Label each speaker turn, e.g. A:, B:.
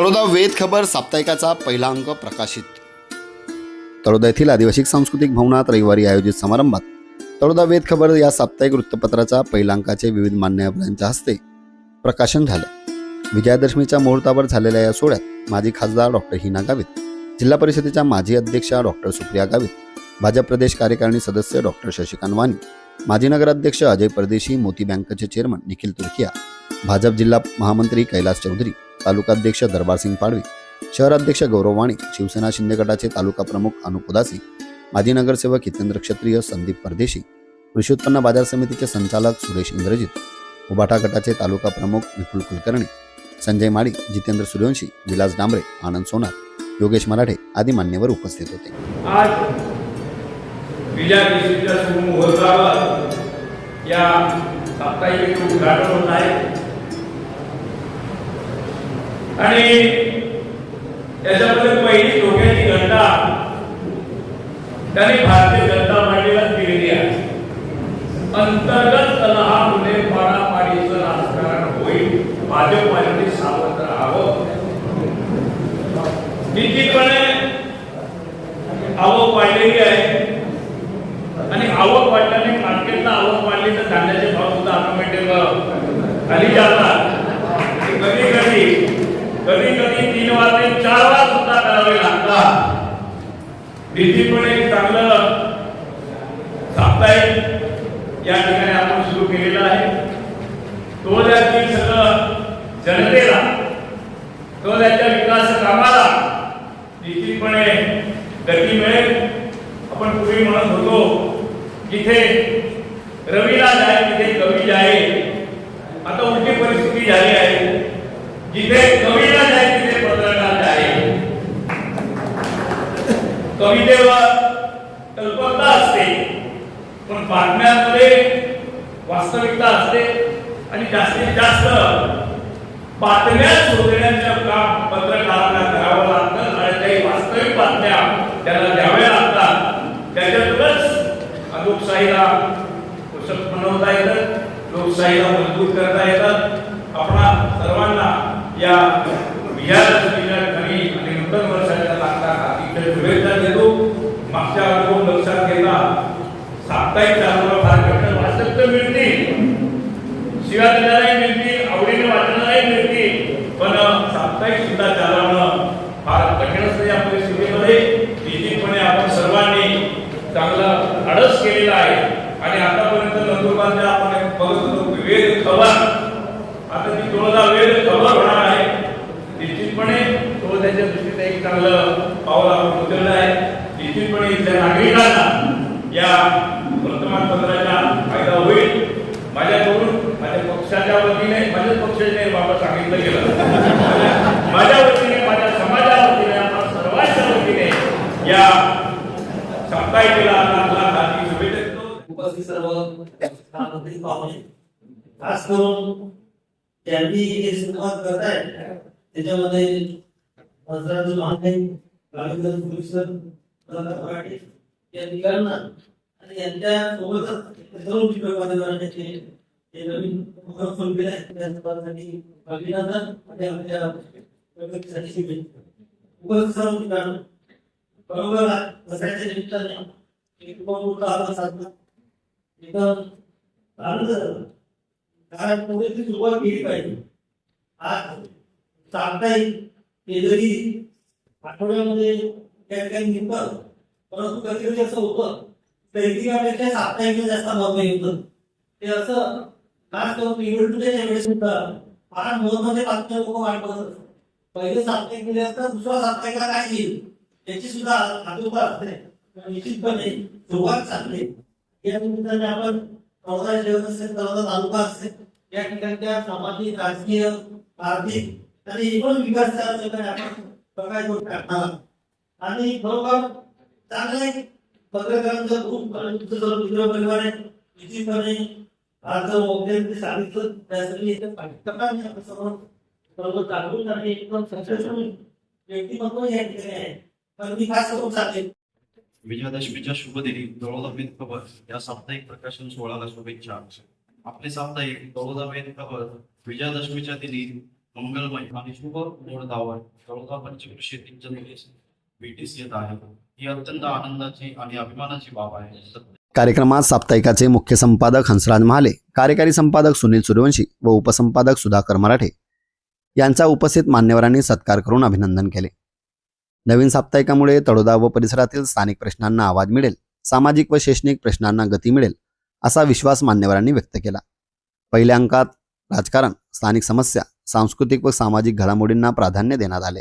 A: तळोदा वेद खबर साप्ताहिकाचा पहिला अंक प्रकाशित. तळोदा येथील आदिवासी सांस्कृतिक भवनात रविवारी आयोजित समारंभात तळोदा वेद खबर या साप्ताहिक वृत्तपत्राचा पहिल्या अंकाचे विविध मान्यवरांच्या हस्ते प्रकाशन झालं. विजयादशमीच्या मुहूर्तावर झालेल्या या सोहळ्यात माजी खासदार डॉक्टर हिना गावित जिल्हा परिषदेच्या माजी अध्यक्षा डॉक्टर सुप्रिया गावित भाजप प्रदेश कार्यकारिणी सदस्य डॉक्टर शशिकांत वाणी माजी नगराध्यक्ष अजय परदेशी मोती बँकेचे चेअरमन निखिल तुर्किया भाजप जिल्हा महामंत्री कैलास चौधरी तालुकाध्यक्ष दरबारसिंग पाडवी शहराध्यक्ष गौरव वाणी शिवसेना शिंदे गटाचे तालुका प्रमुख अनुप उदासी माजी नगरसेवक हितेंद्र क्षत्रिय संदीप परदेशी कृषी उत्पन्न बाजार समितीचे संचालक सुरेश इंद्रजित उबाटा गटाचे तालुका प्रमुख विपुल कुलकर्णी संजय माळी जितेंद्र सूर्यवंशी विलास डांबरे आनंद सोनार योगेश मराठे आदी मान्यवर उपस्थित होते.
B: आज विजयादशमीच्या या साप्ताहिक उद्घाटन होत आहे. आणि त्याच्यामध्ये पहिली धोक्याची घटना त्यांनी भारतीय जनता पार्टीला दिलेली आहे. अंतर्गत कलहा मुले पाडापाडीचं राजकारण होईल. भाजपाने सावध राहावं. निश्चितपणे आवक वाढलेली आहे. आणि आवक वाढल्याने मार्केटला आवक वाढली तर धान्याचे भाव सुद्धा ऑटोमॅटिक खाली जातात. कधी कधी तीन ते चार वार सुद्धा करावे लागतात. निश्चितपणे एक चांगलं साप्ताहिक या ठिकाणी आपण सुरू केलेलं आहे. तो त्यातील सगळं जनतेला तो त्याच्या विकास कामाला निश्चितपणे गती मिळेल. आपण पूर्वी म्हणत होतो जिथे रवीला जाय तिथे कवी जाय आता उलटी परिस्थिती झाली आहे. जिथे कवीला कवितेवर कल्पकता असते. पण बातम्यांमध्ये वास्तविकता असते आणि जास्तीत जास्त बातम्या शोधण्याचं काम पत्रकारांना करावं लागतं. आणि काही वास्तविक बातम्या त्याला द्याव्या लागतात. त्याच्यातूनच लोकशाहीला पोषक बनवता येतं लोकशाहीला मजबूत करता येतात आपणा सर्वांना या विजयादशमीच्या ठिकाणी आणि नूतन वर्ष साप्ताहिक सुद्धा चालवणं फार कठीण असते आपल्या परिस्थितीमध्ये. निश्चितपणे आपण सर्वांनी चांगला आडस केलेला आहे. आणि आतापर्यंत नंदुरबारच्या आपण एक बघत होतो वेद खबर. आता ती दोनदा वेद खबर होणार आहे. निश्चितपणे तो त्याच्या दृष्टीने एक चांगलं पाऊल आपण उचललं आहे. निश्चितपणे इथल्या नागरिकांना या वर्तमानपत्राचा फायदा होईल. माझ्याकडून माझ्या पक्षाच्या वतीने माझ्याच पक्षाने बाबा सांगितलं गेलं माझ्या- माझ्या वतीने माझ्या समाजा वतीने आपण सर्वांच्या वतीने या साप्ताहिकेला लाख लाख हार्दिक शुभेच्छा देतो
C: उपस्थित सर्व पाहुणे खास करून त्यांनी सुरुवात त्याच्यामध्ये हजरातुल महादेव राजेंद्र पुरुषर मराठी या आणि यांच्या सोबतच सर्व हे नवीन उपक्रम सुरू केले आहेत त्यासाठी अभिनंदन आणि आमच्या प्रगतीसाठी शुभेच्छा उपस्थित सर्व ठिकाण बरोबर बसायच्या निमित्ताने एक मोठा आला साधला आनंद झाला. सुरुवात केली पाहिजे. आज चालता येईल. ते जरी आठवड्यामध्ये त्या ठिकाणी निघतात परंतु कधी कधी असं होतं दैनिकापेक्षा साप्ताहिक जास्त महत्त्व येतं. ते असं खास करून निवडणुकीच्या वेळेस सुद्धा फार महत्त्वाचे बातम्या लोक वाट बघत असतात. पहिले साप्ताहिक दिले असतं दुसरा साप्ताहिकला काय येईल? त्याची सुद्धा आतुरता असते. निश्चितपणे सुरुवात चांगली या निमित्ताने आपण चौदा शहर असेल चौदा तालुका असेल या ठिकाणच्या सामाजिक राजकीय आर्थिक आणि एकूण विकासाच्या ठिकाणी आपण प्रकाश करून टाकणार आणि बरोबर चांगले पत्रकारांचं खूप आणि तुमचं मित्र परिवार आहे. निश्चितपणे आज वगैरे सांगितलं त्यासाठी इथे बरोबर जागरूक आणि एकदम सक्सेसफुल व्यक्तिमत्व या ठिकाणी आहे. पण मी खास करून सांगेन
D: विजयादशमीच्या शुभदिनी तळोदा वेद खबर या साप्ताहिक प्रकाशन सोहळ्याला शुभेच्छा. आपले साप्ताहिक तळोदा वेद खबर विजयादशमीच्या दिनी मंगलमय आणि शुभ गोड दावा तळोदा पंचकृषी जन्मदिवस भेटीस येत आहे. ही अत्यंत आनंदाची आणि अभिमानाची बाब आहे.
A: कार्यक्रमात साप्ताहिकाचे मुख्य संपादक हंसराज महाले कार्यकारी संपादक सुनील सूर्यवंशी व उपसंपादक सुधाकर मराठे यांचा उपस्थित मान्यवरांनी सत्कार करून अभिनंदन केले. नवीन साप्ताहिकामुळे तळोदा व परिसरातील स्थानिक प्रश्नांना आवाज मिळेल सामाजिक व शैक्षणिक प्रश्नांना गती मिळेल असा विश्वास मान्यवरांनी व्यक्त केला. पहिल्या अंकात राजकारण स्थानिक समस्या सांस्कृतिक व सामाजिक घडामोडींना प्राधान्य देण्यात आले.